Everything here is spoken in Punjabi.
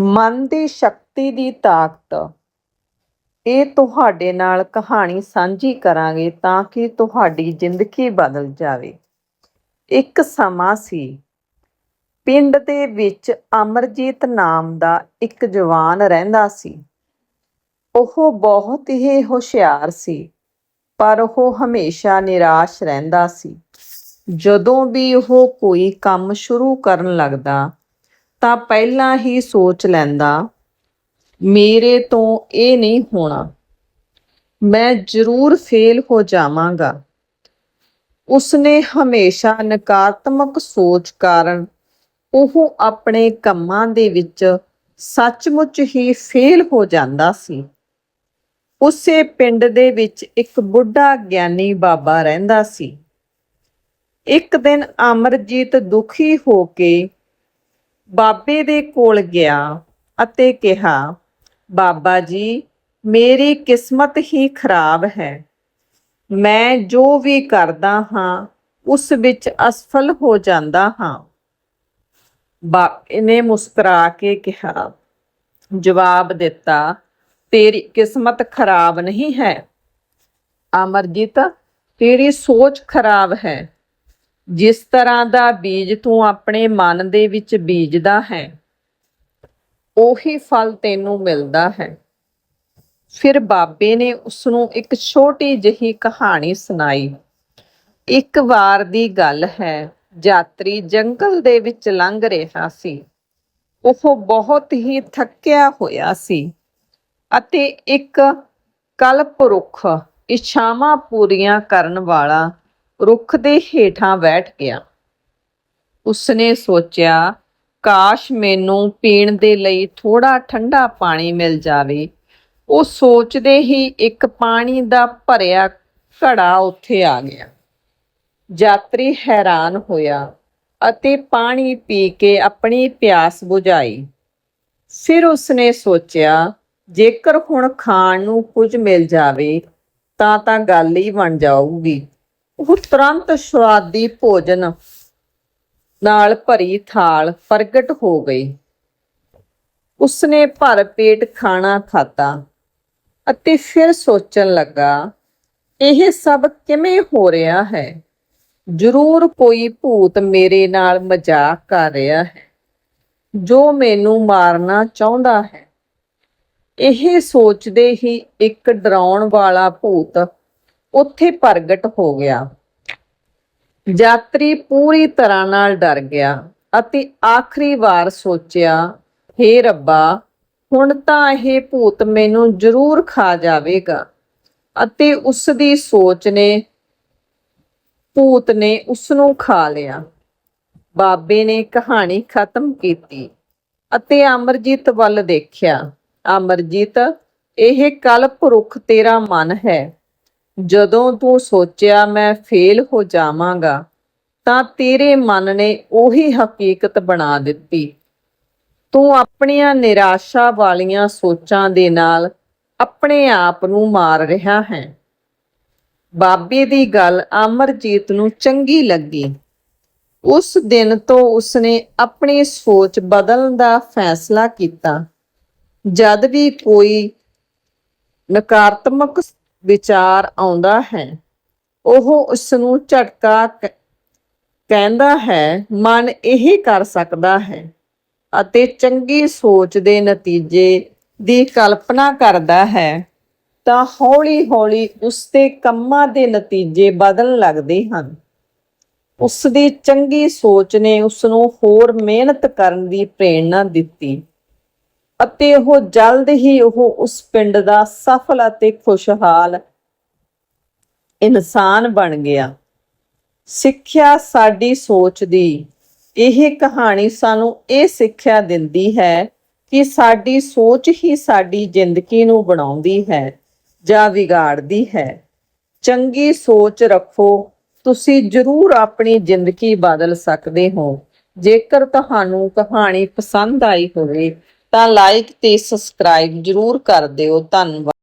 ਮਨ ਦੀ ਸ਼ਕਤੀ ਦੀ ਤਾਕਤ। ਇਹ ਤੁਹਾਡੇ ਨਾਲ ਕਹਾਣੀ ਸਾਂਝੀ ਕਰਾਂਗੇ ਤਾਂ ਕਿ ਤੁਹਾਡੀ ਜ਼ਿੰਦਗੀ ਬਦਲ ਜਾਵੇ। ਇੱਕ ਸਮਾਂ ਸੀ। ਪਿੰਡ ਦੇ ਵਿੱਚ ਅਮਰਜੀਤ ਨਾਮ ਦਾ ਇੱਕ ਜਵਾਨ ਰਹਿੰਦਾ ਸੀ। ਉਹ ਬਹੁਤ ਹੀ ਹੁਸ਼ਿਆਰ ਸੀ, ਪਰ ਉਹ ਹਮੇਸ਼ਾ ਨਿਰਾਸ਼ ਰਹਿੰਦਾ ਸੀ। ਜਦੋਂ ਵੀ ਉਹ ਕੋਈ ਕੰਮ ਸ਼ੁਰੂ ਕਰਨ ਲੱਗਦਾ ਤਾਂ ਪਹਿਲਾਂ ਹੀ ਸੋਚ ਲੈਂਦਾ, ਮੇਰੇ ਤੋਂ ਇਹ ਨਹੀਂ ਹੋਣਾ। ਮੈਂ ਜ਼ਰੂਰ ਫੇਲ ਹੋ ਜਾਵਾਂਗਾ। ਉਸਨੇ ਹਮੇਸ਼ਾ ਨਕਾਰਾਤਮਕ ਸੋਚ ਕਾਰਨ ਉਹ ਆਪਣੇ ਕੰਮਾਂ ਦੇ ਵਿੱਚ ਸੱਚਮੁੱਚ ਹੀ ਫੇਲ ਹੋ ਜਾਂਦਾ ਸੀ। ਉਸੇ ਪਿੰਡ ਦੇ ਵਿੱਚ ਇੱਕ ਬੁੱਢਾ ਗਿਆਨੀ ਬਾਬਾ ਰਹਿੰਦਾ ਸੀ। ਇੱਕ ਦਿਨ ਅਮਰਜੀਤ ਦੁਖੀ ਹੋ ਕੇ ਬਾਬੇ ਦੇ ਕੋਲ ਗਿਆ ਅਤੇ ਕਿਹਾ, ਬਾਬਾ ਜੀ, ਮੇਰੀ ਕਿਸਮਤ ਹੀ ਖਰਾਬ ਹੈ। ਮੈਂ ਜੋ ਵੀ ਕਰਦਾ ਹਾਂ, ਉਸ ਵਿੱਚ ਅਸਫਲ ਹੋ ਜਾਂਦਾ ਹਾਂ। ਬਾਬੇ ਨੇ ਮੁਸਕਰਾ ਕੇ ਕਿਹਾ, ਜਵਾਬ ਦਿੱਤਾ, ਤੇਰੀ ਕਿਸਮਤ ਖਰਾਬ ਨਹੀਂ ਹੈ। ਅਮਰਜੀਤ, ਤੇਰੀ ਸੋਚ ਖਰਾਬ ਹੈ। ਜਿਸ ਤਰ੍ਹਾਂ ਦਾ ਬੀਜ ਤੂੰ ਆਪਣੇ ਮਨ ਦੇ ਵਿੱਚ ਬੀਜਦਾ ਹੈ, ਉਹੀ ਫਲ ਤੈਨੂੰ ਮਿਲਦਾ ਹੈ। ਫਿਰ ਬਾਬੇ ਨੇ ਉਸ ਨੂੰ ਇੱਕ ਛੋਟੀ ਜਿਹੀ ਕਹਾਣੀ ਸੁਣਾਈ। ਇੱਕ ਵਾਰ ਦੀ ਗੱਲ ਹੈ, ਯਾਤਰੀ ਜੰਗਲ ਦੇ ਵਿੱਚ ਲੰਘ ਰਿਹਾ ਸੀ। ਉਹ ਬਹੁਤ ਹੀ ਥੱਕਿਆ ਹੋਇਆ ਸੀ ਅਤੇ ਇੱਕ ਕਲਪ ਰੁੱਖ ਇੱਛਾਵਾਂ ਪੂਰੀਆਂ ਕਰਨ ਵਾਲਾ ਰੁੱਖ ਦੇ ਹੇਠਾਂ ਬੈਠ ਗਿਆ। ਉਸਨੇ ਸੋਚਿਆ, ਕਾਸ਼ ਮੈਨੂੰ ਪੀਣ ਦੇ ਲਈ ਥੋੜਾ ਠੰਡਾ ਪਾਣੀ ਮਿਲ ਜਾਵੇ। ਉਹ ਸੋਚਦੇ ਹੀ ਇੱਕ ਪਾਣੀ ਦਾ ਭਰਿਆ ਘੜਾ ਉੱਥੇ ਆ ਗਿਆ। ਯਾਤਰੀ ਹੈਰਾਨ ਹੋਇਆ ਅਤੇ ਪਾਣੀ ਪੀ ਕੇ ਆਪਣੀ ਪਿਆਸ ਬੁਝਾਈ। ਫਿਰ ਉਸਨੇ ਸੋਚਿਆ, ਜੇਕਰ ਹੁਣ ਖਾਣ ਨੂੰ ਕੁਝ ਮਿਲ ਜਾਵੇ, ਤਾਂ ਤਾਂ ਗੱਲ ਹੀ ਬਣ ਜਾਊਗੀ। ਉਹ ਤੁਰੰਤ ਸਵਾਦੀ ਭੋਜਨ ਨਾਲ ਭਰੀ ਥਾਲ ਪ੍ਰਗਟ ਹੋ ਗਈ। ਉਸਨੇ ਭਰ ਪੇਟ ਖਾਣਾ ਖਾਤਾ ਅਤੇ ਫਿਰ ਸੋਚਣ ਲੱਗਾ, ਇਹ ਸਭ ਕਿਵੇਂ ਹੋ ਰਿਹਾ ਹੈ? ਜ਼ਰੂਰ ਕੋਈ ਭੂਤ ਮੇਰੇ ਨਾਲ ਮਜ਼ਾਕ ਕਰ ਰਿਹਾ ਹੈ। ਜੋ ਮੈਨੂੰ ਮਾਰਨਾ ਚਾਹੁੰਦਾ ਹੈ। ਇਹ ਸੋਚਦੇ ਹੀ ਇੱਕ ਡਰਾਉਣ ਵਾਲਾ ਭੂਤ ਉੱਥੇ ਪ੍ਰਗਟ ਹੋ ਗਿਆ। ਯਾਤਰੀ ਪੂਰੀ ਤਰ੍ਹਾਂ ਨਾਲ ਡਰ ਗਿਆ ਅਤੇ ਆਖਰੀ ਵਾਰ ਸੋਚਿਆ हे ਰੱਬਾ, ਹੁਣ ਤਾਂ ਇਹ ਭੂਤ ਮੈਨੂੰ ਜ਼ਰੂਰ ਖਾ ਜਾਵੇਗਾ। ਅਤੇ ਉਸ ਦੀ ਸੋਚ ਨੇ, ਭੂਤ ਨੇ ਉਸ ਨੂੰ ਖਾ ਲਿਆ। ਬਾਬੇ ਨੇ ਕਹਾਣੀ ਖਤਮ ਕੀਤੀ ਅਤੇ ਅਮਰਜੀਤ ਵੱਲ ਦੇਖਿਆ। ਅਮਰਜੀਤ, ਇਹ ਕਲਪ ਰੁੱਖ ਤੇਰਾ ਮਨ ਹੈ। ਜਦੋਂ ਤੂੰ ਸੋਚਿਆ ਮੈਂ ਫੇਲ ਹੋ ਜਾਵਾਂਗਾ, ਤਾਂ ਤੇਰੇ ਮਨ ਨੇ ਉਹੀ ਹਕੀਕਤ ਬਣਾ ਦਿੱਤੀ। ਤੂੰ ਆਪਣੀਆਂ ਨਿਰਾਸ਼ਾ ਵਾਲੀਆਂ ਸੋਚਾਂ ਦੇ ਨਾਲ ਆਪਣੇ ਆਪ ਨੂੰ ਮਾਰ ਰਿਹਾ ਹੈ। ਬਾਬੇ ਦੀ ਗੱਲ ਅਮਰਜੀਤ ਨੂੰ ਚੰਗੀ ਲੱਗੀ। ਉਸ ਦਿਨ ਤੋਂ ਉਸਨੇ ਆਪਣੀ ਸੋਚ ਬਦਲਣ ਦਾ ਫੈਸਲਾ ਕੀਤਾ। ਜਦ ਵੀ ਕੋਈ ਨਕਾਰਾਤਮਕ ਵਿਚਾਰ ਆਉਂਦਾ ਹੈ। ਉਹ ਉਸ ਨੂੰ ਝਟਕਾ ਕਹਿੰਦਾ ਹੈ, ਮਨ ਇਹ ਕਰ ਸਕਦਾ ਹੈ ਅਤੇ ਚੰਗੀ ਸੋਚ ਦੇ ਨਤੀਜੇ ਦੀ ਕਲਪਨਾ ਕਰਦਾ ਹੈ। ਤਾਂ ਹੌਲੀ-ਹੌਲੀ ਉਸ ਦੇ ਕੰਮਾਂ ਦੇ ਨਤੀਜੇ ਬਦਲਣ ਲੱਗਦੇ ਹਨ। ਉਸ ਦੀ ਚੰਗੀ ਸੋਚ ਨੇ ਉਸ ਨੂੰ ਹੋਰ ਮਿਹਨਤ ਕਰਨ ਦੀ ਪ੍ਰੇਰਣਾ ਦਿੱਤੀ। ਅਤੇ ਉਹ ਜਲਦ ਹੀ ਉਹ ਉਸ ਪਿੰਡ ਦਾ ਸਫਲ ਅਤੇ ਖੁਸ਼ਹਾਲ ਇਨਸਾਨ ਬਣ ਗਿਆ। ਸਿੱਖਿਆ ਸਾਡੀ ਸੋਚ ਦੀ ਇਹ ਕਹਾਣੀ ਸਾਨੂੰ ਇਹ ਸਿੱਖਿਆ ਦਿੰਦੀ ਹੈ ਕਿ ਸਾਡੀ ਸੋਚ ਹੀ ਸਾਡੀ ਜ਼ਿੰਦਗੀ ਨੂੰ ਬਣਾਉਂਦੀ ਹੈ, ਜਾਂ ਵਿਗਾੜਦੀ ਹੈ। ਚੰਗੀ ਸੋਚ ਰੱਖੋ, ਤੁਸੀਂ ਜ਼ਰੂਰ ਆਪਣੀ ਜ਼ਿੰਦਗੀ ਬਦਲ ਸਕਦੇ ਹੋ। ਜੇਕਰ ਤੁਹਾਨੂੰ ਕਹਾਣੀ ਪਸੰਦ ਆਈ ਹੋਵੇ ਤਾਂ ਲਾਈਕ ਤੇ ਸਬਸਕ੍ਰਾਈਬ ਜ਼ਰੂਰ ਕਰ ਦਿਓ। ਧੰਨਵਾਦ।